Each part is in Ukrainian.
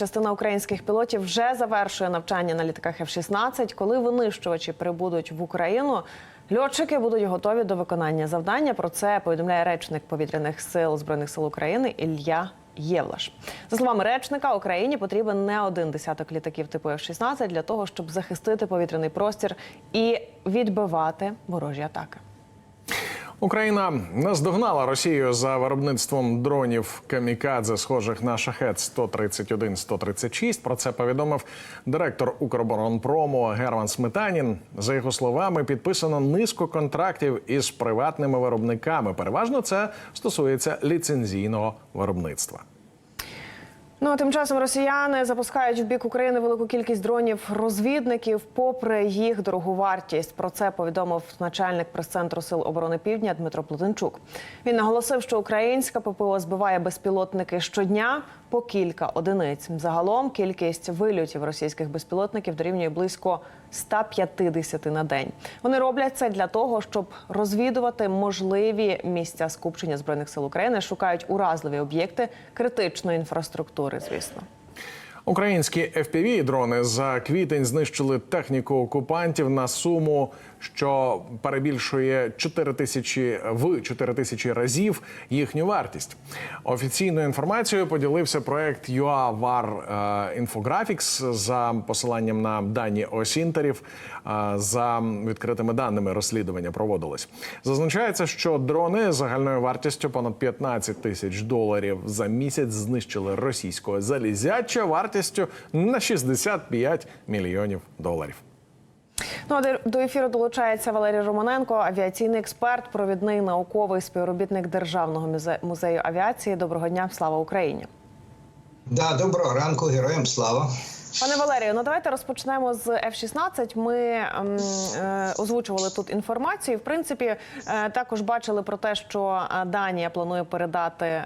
Частина українських пілотів вже завершує навчання на літаках F-16. Коли винищувачі прибудуть в Україну, льотчики будуть готові до виконання завдання. Про це повідомляє речник повітряних сил збройних сил України Ілля Євлаш. За словами речника, Україні потрібен не один десяток літаків типу F-16 для того, щоб захистити повітряний простір і відбивати ворожі атаки. Україна наздогнала Росію за виробництвом дронів камікадзе, схожих на шахет 131-136. Про це повідомив директор Укроборонпрому Герман Сметанін. За його словами, підписано низку контрактів із приватними виробниками. Переважно це стосується ліцензійного виробництва. Ну а тим часом росіяни запускають в бік України велику кількість дронів-розвідників, попри їх дорогу вартість. Про це повідомив начальник прес-центру сил оборони Півдня Дмитро Плотенчук. Він наголосив, що українська ППО збиває безпілотники щодня по кілька одиниць. Загалом кількість вильотів російських безпілотників дорівнює близько 150 на день. Вони роблять це для того, щоб розвідувати можливі місця скупчення збройних сил України, шукають уразливі об'єкти критичної інфраструктури. Звісно. Українські fpv дрони за квітень знищили техніку окупантів на суму, що перебільшує 4 тисячі в 4 тисячі разів їхню вартість. Офіційною інформацією поділився проект UA War е, Infographics за посиланням на дані осінтерів. Е, За відкритими даними розслідування проводилось. Зазначається, що дрони загальною вартістю понад 15 тисяч доларів за місяць знищили російського залізяча вартістю на 65 мільйонів доларів. Ну а до- ефіру долучається Валерій Романенко, авіаційний експерт, провідний науковий співробітник Державного музе- музею авіації. Доброго дня, слава Україні. Да, доброго ранку, героям слава. Пане Валерію, ну давайте розпочнемо з F-16. Ми ем, е, озвучували тут інформацію. В принципі, е, також бачили про те, що е, Данія планує передати ем,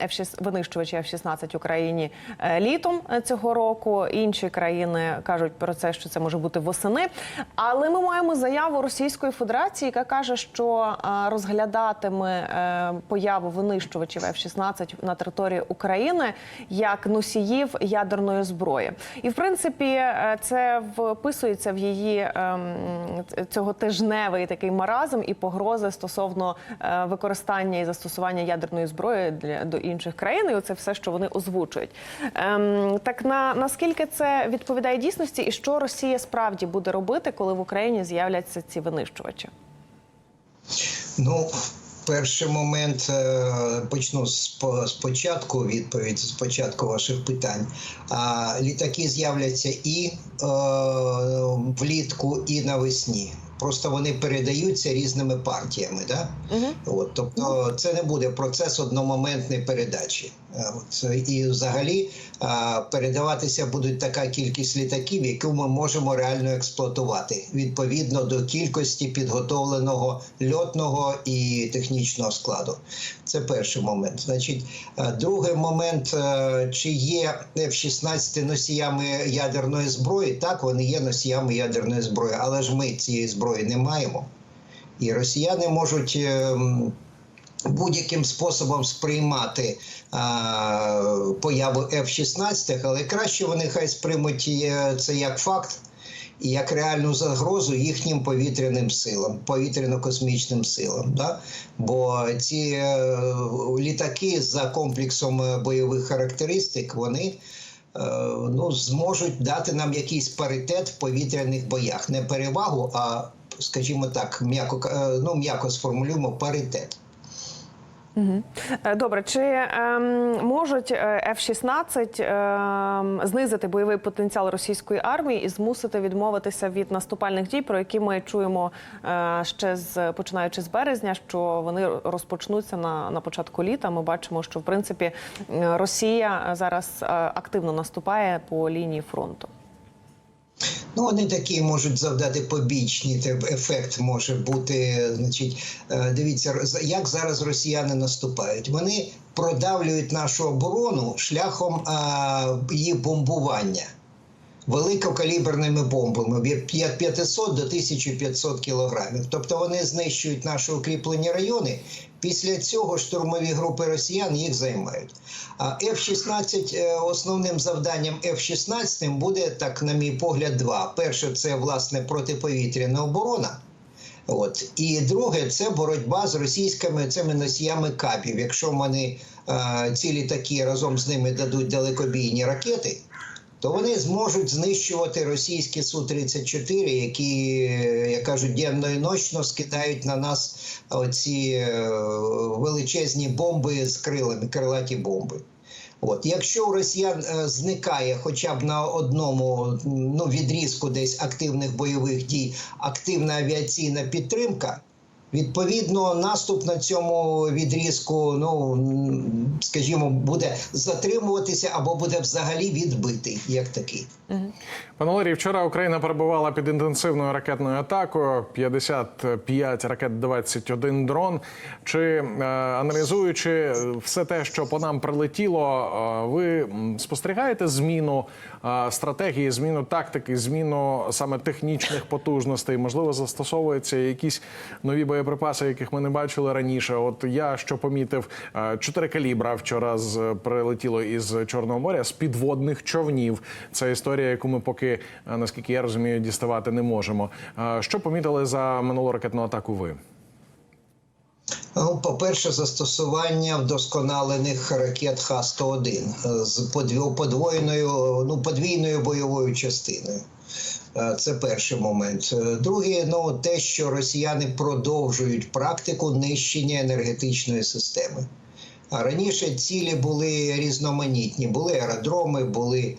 F-6, винищувачі F-16 Україні е, літом е, цього року. Інші країни кажуть про це, що це може бути восени. Але ми маємо заяву Російської Федерації, яка каже, що розглядатиме появу винищувачів F-16 на території України як носіїв ядерної зброї. І в принципі е, це вписується в її ем, цього тижневий такий маразм і погрози стосовно е, використання і застосування ядерної зброї для до інших країн. І це все, що вони озвучують. Ем, так на наскільки це відповідає дійсності, і що Росія справді буде робити, коли в Україні з'являться ці винищувачі? Ну, перший момент е, почну з спочатку відповідь з початку ваших питань. Літаки з'являться і е, влітку, і навесні. Просто вони передаються різними партіями. Да? Угу. От, тобто це не буде процес одномоментної передачі. Е, От, і взагалі е, передаватися буде така кількість літаків, яку ми можемо реально експлуатувати відповідно до кількості підготовленого льотного і технічного складу. Це перший момент. Значить, е, другий момент, е, чи є F-16 носіями ядерної зброї? Так, вони є носіями ядерної зброї, але ж ми цієї зброї не маємо. І росіяни можуть. Будь-яким способом сприймати а, появу F-16, але краще вони хай сприймуть е, це як факт і як реальну загрозу їхнім повітряним силам, повітряно-космічним силам. Да? Бо ці е, літаки за комплексом е, бойових характеристик вони е, ну, зможуть дати нам якийсь паритет в повітряних боях. Не перевагу, а, скажімо так, м'яко, ну, м'яко сформулюємо паритет. Угу. Добре, чи ем, можуть е, F-16 ем, знизити бойовий потенціал російської армії і змусити відмовитися від наступальних дій, про які ми чуємо е, ще з починаючи з березня, що вони розпочнуться на, на початку літа. Ми бачимо, що в принципі е, Росія зараз е, активно наступає по лінії фронту. Ну, вони такі можуть завдати побічні. Ефект може бути. Значить, е, дивіться, як зараз росіяни наступають. Вони продавлюють нашу оборону шляхом а, її бомбування. Великокаліберними бомбами від 500 до 1500 кілограмів. Тобто вони знищують наші укріплені райони, Після цього штурмові групи росіян їх займають. А F-16, е, основним завданням F-16 буде, так, на мій погляд, два. Перше, це власне протиповітряна оборона. От і друге, це боротьба з російськими цими носіями капів. Якщо вони е, ці літаки разом з ними дадуть далекобійні ракети, то вони зможуть знищувати російські Су-34, які, е, як кажуть, денно і ночно скидають на нас оці е, величезні бомби з крилами, крилаті бомби. От, якщо у росіян е, зникає хоча б на одному ну, відрізку десь активних бойових дій активна авіаційна підтримка, відповідно, наступ на цьому відрізку, ну скажімо, буде затримуватися або буде взагалі відбитий як такий. Пане Валерій, вчора Україна перебувала під інтенсивною ракетною атакою. 55 ракет, 21 дрон. Чи е, аналізуючи все те, що по нам прилетіло, е, ви спостерігаєте зміну е, стратегії, зміну тактики, зміну саме технічних потужностей? Можливо, застосовуються якісь нові боєприпаси, яких ми не бачили раніше. От я що помітив, е, чотири калібра вчора з прилетіло із Чорного моря з підводних човнів. Це історія, яку ми поки, е, наскільки я розумію, діставати не можемо. Е, Що помітили за минулу ракетну атаку? Ви? Ну, по-перше, застосування вдосконалених ракет Х-101 е, з подвоєною, ну, подвійною бойовою частиною. Е, Це перший момент. Друге, Другий, ну те, що росіяни продовжують практику нищення енергетичної системи. А раніше цілі були різноманітні. Були аеродроми, були е,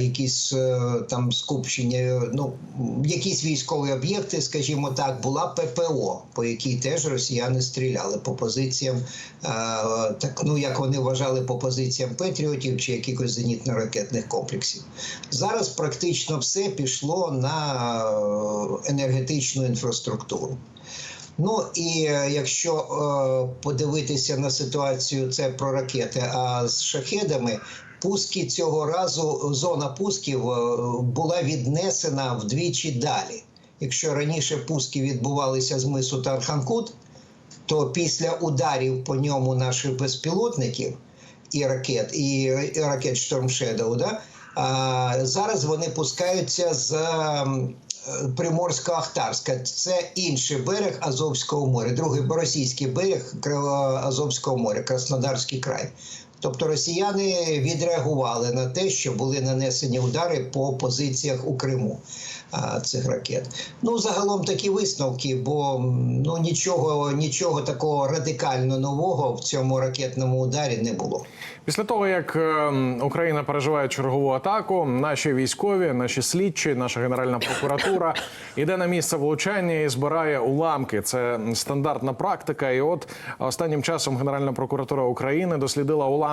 якісь е, там скупчення, ну якісь військові об'єкти, скажімо так, була ППО, по якій теж росіяни стріляли по позиціям, е, так ну як вони вважали, по позиціям Петріотів чи якихось зенітно-ракетних комплексів. Зараз практично все пішло на е, енергетичну інфраструктуру. Ну і якщо е, подивитися на ситуацію, це про ракети, а з шахедами. Пуски цього разу зона пусків е, була віднесена вдвічі далі. Якщо раніше пуски відбувалися з мису Тарханкут, то після ударів по ньому наших безпілотників і ракет, і, ракет Shadow, да, зараз вони пускаються з е, Приморсько-Ахтарська. Це інший берег Азовського моря, другий російський берег Азовського моря, Краснодарський край. Тобто росіяни відреагували на те, що були нанесені удари по позиціях у Криму а, цих ракет. Ну загалом такі висновки, бо ну нічого, нічого такого радикально нового в цьому ракетному ударі не було. Після того, як е, Україна переживає чергову атаку, наші військові, наші слідчі, наша генеральна прокуратура йде на місце влучання і збирає уламки. Це стандартна практика. І от останнім часом Генеральна прокуратура України дослідила уламки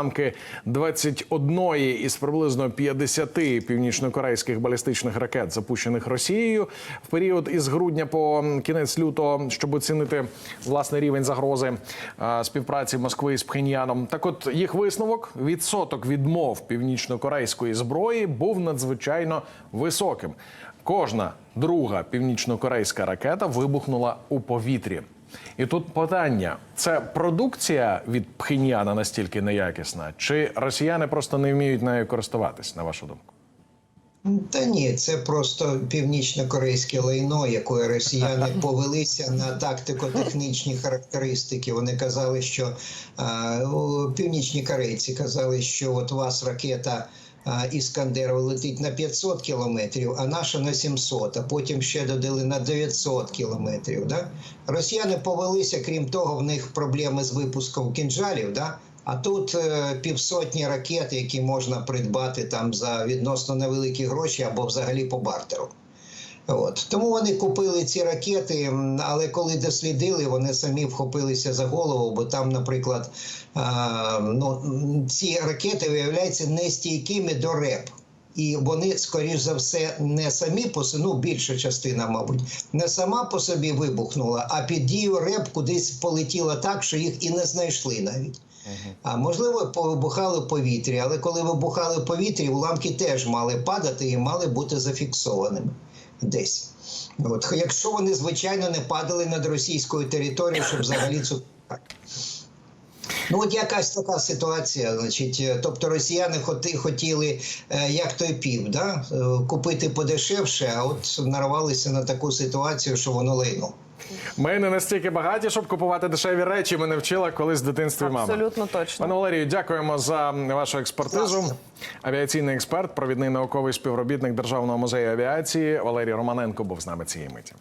21 із приблизно 50 північнокорейських балістичних ракет, запущених Росією в період із грудня по кінець лютого, щоб оцінити власний рівень загрози е, співпраці Москви з Пхеньяном. Так, от їх висновок відсоток відмов північнокорейської зброї був надзвичайно високим. Кожна друга північнокорейська ракета вибухнула у повітрі. І тут питання: це продукція від Пхеньяна настільки неякісна, чи росіяни просто не вміють нею користуватись, на вашу думку? Та ні, це просто північно-корейське лайно, якої росіяни повелися на тактико-технічні характеристики. Вони казали, що о, північні корейці казали, що от у вас ракета. А, Іскандер летить на 500 кілометрів, а наша на 700, а потім ще додали на 900 кілометрів. Да? Росіяни повелися, крім того, в них проблеми з випуском кінжалів. Да? А тут е, півсотні ракет, які можна придбати там за відносно невеликі гроші або взагалі по бартеру. От тому вони купили ці ракети, але коли дослідили, вони самі вхопилися за голову, бо там, наприклад, а, ну, ці ракети виявляються нестійкими до РЕП. І вони, скоріш за все, не самі по ну більша частина, мабуть, не сама по собі вибухнула, а під дію РЕП кудись полетіла так, що їх і не знайшли навіть. А можливо, повибухали в повітрі, але коли вибухали в повітрі, уламки теж мали падати і мали бути зафіксованими десь. От. Якщо вони, звичайно, не падали над російською територією, щоб взагалі цю Ну, от якась така ситуація. Значить, е, тобто росіяни хотіли, е, як той пів, да? е, купити подешевше, а от нарвалися на таку ситуацію, що воно лайно. Ми не настільки багаті, щоб купувати дешеві речі. Мене вчила колись в дитинстві мама. Абсолютно точно. Пане Валерію, дякуємо за вашу експертизу. Власне. Авіаційний експерт, провідний науковий співробітник Державного музею авіації Валерій Романенко був з нами цієї миті.